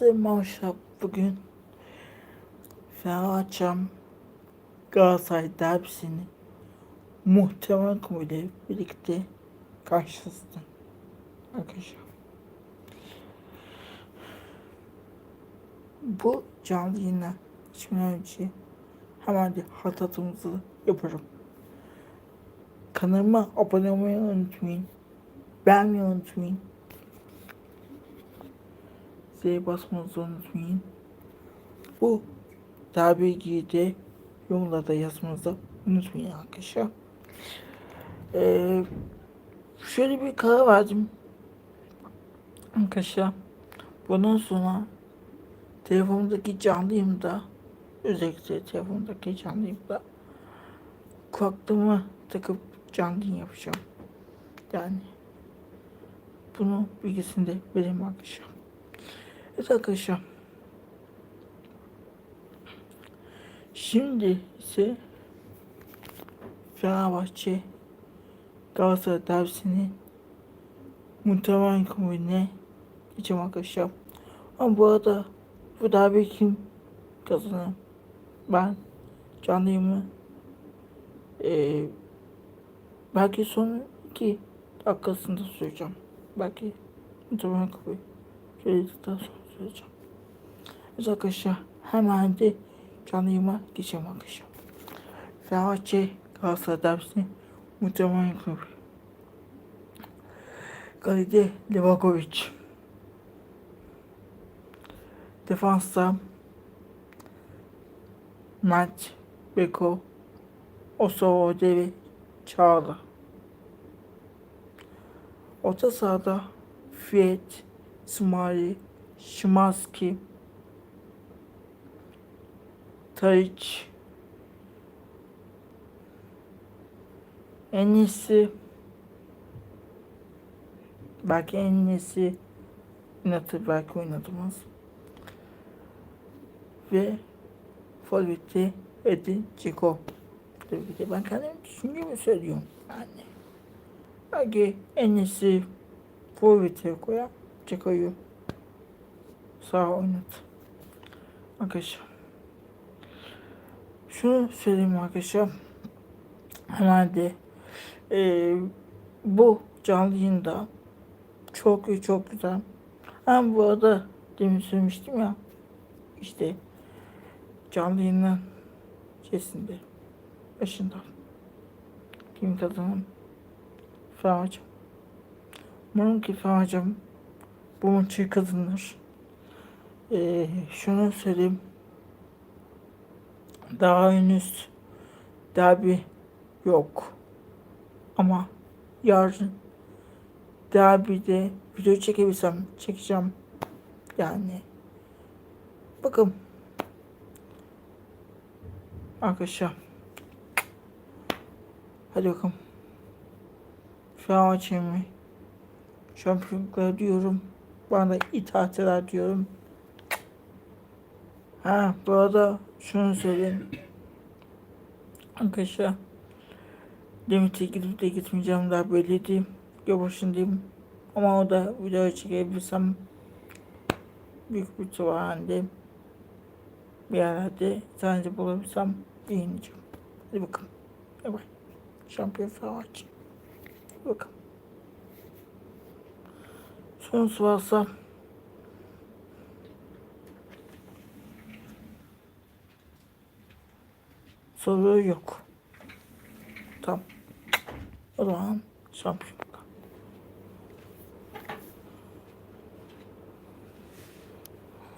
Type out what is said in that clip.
Maşallah bugün Fenerbahçe'm Galatasaray derbisini muhtemel kumuyla birlikte karşılasın. Arkadaşlar. Bu canlı yayına geçmeden önce hemen bir hatırlatımızı yaparım. Kanalıma abone olmayı unutmayın. Beğenmeyi unutmayın. Z'ye basmanızı unutmayın. Bu ilgili de yorumlarda yazmanızı unutmayın arkadaşlar. Ee, şöyle bir karar verdim. Arkadaşlar bundan sonra telefondaki canlı yayında özellikle telefondaki canlı yayında kulaklığımı takıp canlı yapacağım. Yani bunu bilgisini de vereyim arkadaşlar. Evet arkadaşlar. Şimdi ise Fenerbahçe Galatasaray dersinin muhtemelen kumine geçeceğim arkadaşlar. Ama bu arada bu derbi kim kazanır? Ben canlıyımı ee, belki son iki dakikasında söyleyeceğim. Belki muhtemelen kumine söyledikten sonra söyleyeceğim. Evet arkadaşlar hemen de canlı yayıma geçelim arkadaşlar. Fenerbahçe Galatasaray derbisini muhtemelen yapıyor. Kalede Livakovic. Defansta Mert, Beko, Osovode ve Çağla. Orta sahada Fiyet, Smari, Şimanski, Tariç, en iyisi belki en iyisi oynatır belki oynatmaz. Ve Forvet'te Edin Ceko tabii ki ben kendim düşüncemi söylüyorum. Yani belki en iyisi Forvet'e koyar Ceko'yu sağ oynat arkadaşlar şunu söyleyeyim arkadaşlar. Hemen de e, bu canlı yayında çok çok güzel. Hem bu arada demin söylemiştim ya işte canlı yayının şeysinde başında kim kazanım Fenerbahçe. Umarım ki Fenerbahçe bu maçı kazanır. Ee, şunu söyleyeyim daha henüz derbi yok. Ama yarın derbide video çekebilsem çekeceğim. Yani bakın arkadaşlar hadi bakalım Fenerbahçe'mi şampiyonluklar diyorum. Bana itaat eder diyorum. Ha bu arada şunu söyleyeyim. Arkadaşlar Demit'e gidip de gitmeyeceğim daha belliydi. Göbaşındayım. Ama o da video çekebilirsem büyük bir ihtimalle bir yerlerde sadece bulabilsem yayınlayacağım. Hadi bakalım. Bay bay. Şampiyon Fenerbahçe. Hadi bakalım. Sonusu varsa soru yok. Tamam. O zaman şampiyon.